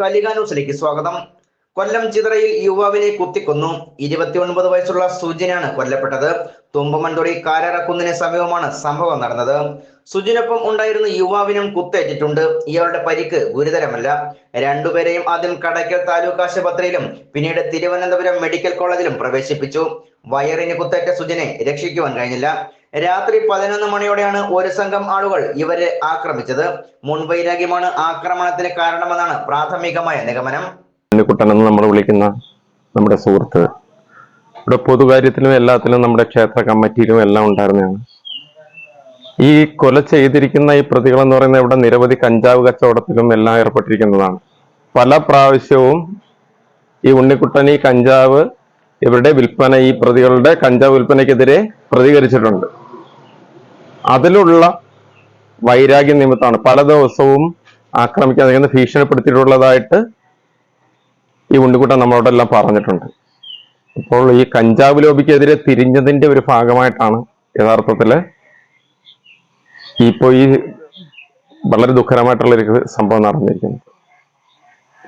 കലിക സ്വാഗതം. കൊല്ലം ചിതറയിൽ യുവാവിനെ കുത്തിക്കൊന്നു. ഇരുപത്തിയൊൻപത് വയസ്സുള്ള സുജിനാണ് കൊല്ലപ്പെട്ടത്. തുമ്പമൺതുറി കാരറക്കുന്നിന് സമീപമാണ് സംഭവം നടന്നത്. സുജിനൊപ്പം ഉണ്ടായിരുന്ന യുവാവിനും കുത്തേറ്റിട്ടുണ്ട്. ഇയാളുടെ പരിക്ക് ഗുരുതരമല്ല. രണ്ടുപേരെയും ആദ്യം കടയ്ക്കൽ താലൂക്ക് ആശുപത്രിയിലും പിന്നീട് തിരുവനന്തപുരം മെഡിക്കൽ കോളേജിലും പ്രവേശിപ്പിച്ചു. വയറിന് കുത്തേറ്റ സുജിനെ രക്ഷിക്കുവാൻ കഴിഞ്ഞില്ല. രാത്രി പതിനൊന്ന് മണിയോടെയാണ് ഒരു സംഘം ആളുകൾ ഇവരെ ആക്രമിച്ചത്. മുൻവൈരാഗ്യമാണ് ആക്രമണത്തിന് കാരണമെന്നാണ് പ്രാഥമികമായ നിഗമനം. ഉണ്ണിക്കുട്ടൻ എന്ന് നമ്മൾ വിളിക്കുന്ന നമ്മുടെ സുഹൃത്ത്. ഇവിടെ പൊതുകാര്യത്തിലും എല്ലാത്തിലും നമ്മുടെ ക്ഷേത്ര കമ്മിറ്റിയിലും എല്ലാം ഉണ്ടായിരുന്നതാണ്. ഈ കൊല ചെയ്തിരിക്കുന്ന ഈ പ്രതികൾ എന്ന് പറയുന്നത് ഇവിടെ നിരവധി കഞ്ചാവ് കച്ചവടത്തിലും എല്ലാം ഏർപ്പെട്ടിരിക്കുന്നതാണ്. പല പ്രാവശ്യവും ഈ ഉണ്ണിക്കുട്ടൻ ഈ കഞ്ചാവ് ഇവരുടെ വിൽപ്പന ഈ പ്രതികളുടെ കഞ്ചാവ് വിൽപ്പനയ്ക്കെതിരെ പ്രതികരിച്ചിട്ടുണ്ട്. അതിലുള്ള വൈരാഗ്യ നിമിത്തമാണ്. പല ദിവസവും ആക്രമിക്കാൻ ഭീഷണിപ്പെടുത്തിയിട്ടുള്ളതായിട്ട് ഈ ഉണ്ണിക്കുട്ടൻ നമ്മളോടെല്ലാം പറഞ്ഞിട്ടുണ്ട്. ഇപ്പോൾ ഈ കഞ്ചാവ് ലോബിക്കെതിരെ തിരിഞ്ഞതിന്റെ ഒരു ഭാഗമായിട്ടാണ് യഥാർത്ഥത്തിൽ ഇപ്പോ ഈ വളരെ ദുഃഖകരമായിട്ടുള്ള ഒരു സംഭവം നടന്നിരിക്കുന്നത്.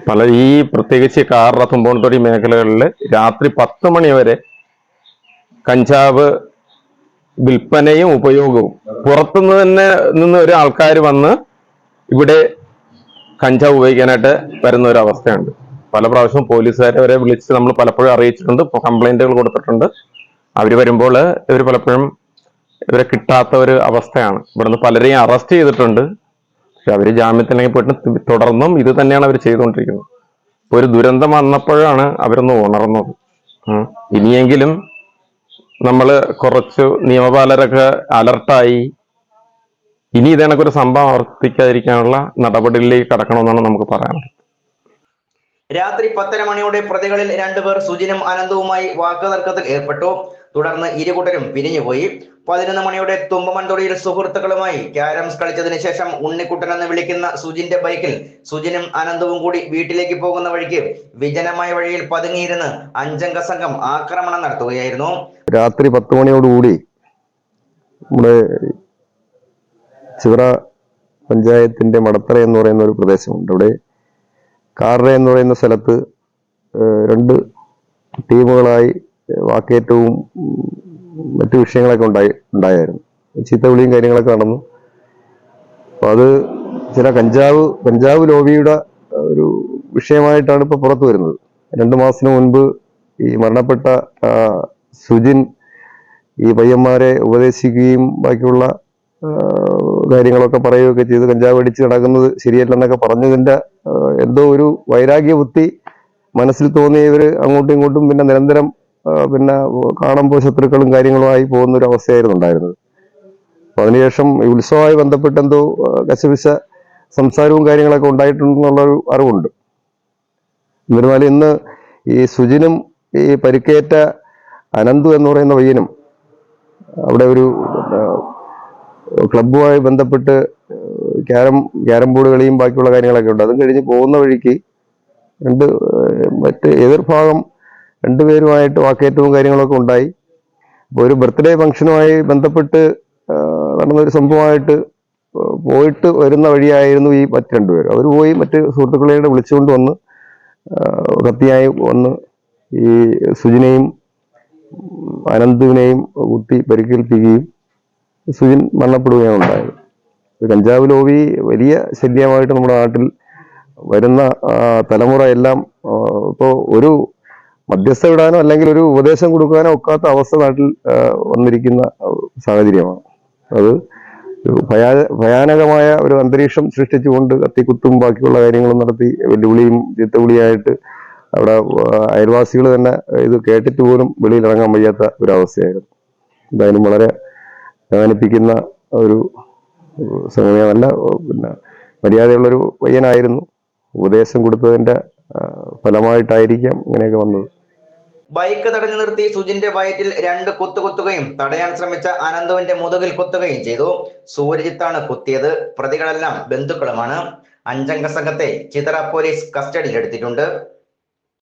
പല ഈ പ്രത്യേകിച്ച് കാറ തുമ്പോണത്തൊടി മേഖലകളിൽ രാത്രി പത്ത് മണി വരെ കഞ്ചാവ് വിൽപ്പനയും ഉപയോഗവും പുറത്തുനിന്ന് തന്നെ നിന്ന് ഒരു ആൾക്കാർ വന്ന് ഇവിടെ കഞ്ചാവ് ഉപയോഗിക്കാനായിട്ട് വരുന്ന ഒരു അവസ്ഥയുണ്ട്. പല പ്രാവശ്യവും പോലീസുകാരെ വരെ വിളിച്ച് നമ്മൾ പലപ്പോഴും അറിയിച്ചിട്ടുണ്ട്. കംപ്ലൈന്റുകൾ കൊടുത്തിട്ടുണ്ട്. അവർ വരുമ്പോൾ ഇവർ പലപ്പോഴും ഇവരെ കിട്ടാത്ത ഒരു അവസ്ഥയാണ്. ഇവിടുന്ന് പലരെയും അറസ്റ്റ് ചെയ്തിട്ടുണ്ട്. പക്ഷെ അവർ ജാമ്യത്തിലേക്ക് പോയിട്ട് തുടർന്നും ഇത് തന്നെയാണ് അവർ ചെയ്തുകൊണ്ടിരിക്കുന്നത്. ഇപ്പൊ ഒരു ദുരന്തം വന്നപ്പോഴാണ് അവരൊന്ന് ഉണർന്നത്. ഇനിയെങ്കിലും നമ്മൾ കുറച്ച് നിയമപാലരൊക്കെ അലർട്ടായി. ഇനി ഇതേണക്കൊരു സംഭവം ആവർത്തിക്കാതിരിക്കാനുള്ള നടപടികളിലേക്ക് കടക്കണമെന്നാണ് നമുക്ക് പറയാനുള്ളത്. രാത്രി പത്തര മണിയോടെ പ്രതികളിൽ രണ്ടുപേർ സുജിനും അനന്തവുമായി വാക്കുതർക്കത്തിൽ ഏർപ്പെട്ടു. തുടർന്ന് ഇരുകൂട്ടരും പിരിഞ്ഞുപോയി. പതിനൊന്ന് മണിയോടെ തുമ്പമൺതൊടിയിൽ സുഹൃത്തുക്കളുമായി ക്യാരംസ് കളിച്ചതിന് ശേഷം ഉണ്ണിക്കുട്ടൻ എന്ന് വിളിക്കുന്ന സുജിന്റെ ബൈക്കിൽ സുജിനും അനന്തവും കൂടി വീട്ടിലേക്ക് പോകുന്ന വഴിക്ക് വിജനമായ വഴിയിൽ പതുങ്ങിയിരുന്ന് അഞ്ചംഗ സംഘം ആക്രമണം നടത്തുകയായിരുന്നു. രാത്രി പത്ത് മണിയോടുകൂടി നമ്മുടെ ചിറ പഞ്ചായത്തിന്റെ മടത്തറ എന്ന് പറയുന്ന ഒരു പ്രദേശമുണ്ട്. അവിടെ കാറ എന്ന് പറയുന്ന സ്ഥലത്ത് രണ്ട് ടീമുകളായി വാക്കേറ്റവും മറ്റു വിഷയങ്ങളൊക്കെ ഉണ്ടായി ഉണ്ടായിരുന്നു ചീത്തവിളിയും കാര്യങ്ങളൊക്കെ നടന്നു. അപ്പൊ അത് ചില കഞ്ചാവ് കഞ്ചാവ് ലോബിയുടെ ഒരു വിഷയമായിട്ടാണ് ഇപ്പൊ പുറത്തു വരുന്നത്. രണ്ടു മാസത്തിന് മുൻപ് ഈ മരണപ്പെട്ട സുജിൻ ഈ പയ്യന്മാരെ ഉപദേശിക്കുകയും ബാക്കിയുള്ള കാര്യങ്ങളൊക്കെ പറയുകയൊക്കെ ചെയ്ത് കഞ്ചാവ് അടിച്ച് നടക്കുന്നത് ശരിയല്ലെന്നൊക്കെ പറഞ്ഞതിന്റെ ആ, എന്തോ ഒരു വൈരാഗ്യ ബുദ്ധി മനസ്സിൽ തോന്നിയവർ അങ്ങോട്ടും ഇങ്ങോട്ടും പിന്നെ നിരന്തരം പിന്നെ കാണുമ്പോൾ ശത്രുക്കളും കാര്യങ്ങളുമായി പോകുന്ന ഒരു അവസ്ഥയായിരുന്നു ഉണ്ടായിരുന്നത്. അപ്പൊ അതിനുശേഷം ഈ ഉത്സവമായി ബന്ധപ്പെട്ട് എന്തോ കശപിശ സംസാരവും കാര്യങ്ങളൊക്കെ ഉണ്ടായിട്ടുണ്ടെന്നുള്ളൊരു അറിവുണ്ട്. എന്നിരുന്നാലും ഇന്ന് ഈ സുജിനും ഈ പരിക്കേറ്റ അനന്തു എന്ന് പറയുന്ന പയ്യനും അവിടെ ഒരു ക്ലബ്ബുമായി ബന്ധപ്പെട്ട് ക്യാരം ക്യാരം ബോർഡ് കളിയും ബാക്കിയുള്ള കാര്യങ്ങളൊക്കെ ഉണ്ട്. അതും കഴിഞ്ഞ് പോകുന്ന വഴിക്ക് രണ്ട് മറ്റ് എതിർഭാഗം രണ്ടുപേരുമായിട്ട് വാക്കേറ്റവും കാര്യങ്ങളൊക്കെ ഉണ്ടായി. ഒരു ബർത്ത്ഡേ ഫംഗ്ഷനുമായി ബന്ധപ്പെട്ട് നടന്നൊരു സംഭവമായിട്ട് പോയിട്ട് വരുന്ന വഴിയായിരുന്നു ഈ മറ്റ് രണ്ടുപേരും. അവർ പോയി മറ്റ് സുഹൃത്തുക്കളെ വിളിച്ചുകൊണ്ട് വന്ന് കത്തിയായി വന്ന് ഈ സുജിനെയും അനന്തുവിനെയും കുത്തി പരിക്കേൽപ്പിക്കുകയും സുജിൻ മരണപ്പെടുകയാണ് ഉണ്ടായത്. കഞ്ചാവ് ലോബി വലിയ ശല്യമായിട്ട് നമ്മുടെ നാട്ടിൽ വരുന്ന തലമുറ എല്ലാം ഇപ്പോൾ ഒരു മധ്യസ്ഥ വിടാനോ അല്ലെങ്കിൽ ഒരു ഉപദേശം കൊടുക്കാനോ ഒക്കാത്ത അവസ്ഥ നാട്ടിൽ വന്നിരിക്കുന്ന സാഹചര്യമാണ്. അത് ഭയാ ഭയാനകമായ ഒരു അന്തരീക്ഷം സൃഷ്ടിച്ചുകൊണ്ട് കത്തിക്കുത്തും ബാക്കിയുള്ള കാര്യങ്ങളും നടത്തി വെല്ലുവിളിയും ചീത്തവിളിയായിട്ട് അവിടെ അയൽവാസികൾ തന്നെ ഇത് കേട്ടിട്ട് പോലും വെളിയിൽ ഇറങ്ങാൻ വയ്യാത്ത ഒരു അവസ്ഥയായിരുന്നു. എന്തായാലും വളരെ വേദനിപ്പിക്കുന്ന ഒരു നല്ല പിന്നെ മര്യാദയുള്ളൊരു പയ്യനായിരുന്നു. ഉപദേശം കൊടുത്തതിന്റെ ഫലമായിട്ടായിരിക്കാം ഇങ്ങനെയൊക്കെ വന്നത്. ബൈക്ക് തടഞ്ഞു നിർത്തി സുജിന്റെ വയറ്റിൽ രണ്ട് കുത്തു കുത്തുകയും തടയാൻ ശ്രമിച്ച അനന്തുവിന്റെ മുതുകിൽ കുത്തുകയും ചെയ്തു. സൂരജിത്താണ് കുത്തിയത്. പ്രതികളെല്ലാം ബന്ധുക്കളുമാണ്. അഞ്ചംഗ സംഘത്തെ ചിതറ പോലീസ് കസ്റ്റഡിയിലെടുത്തിട്ടുണ്ട്.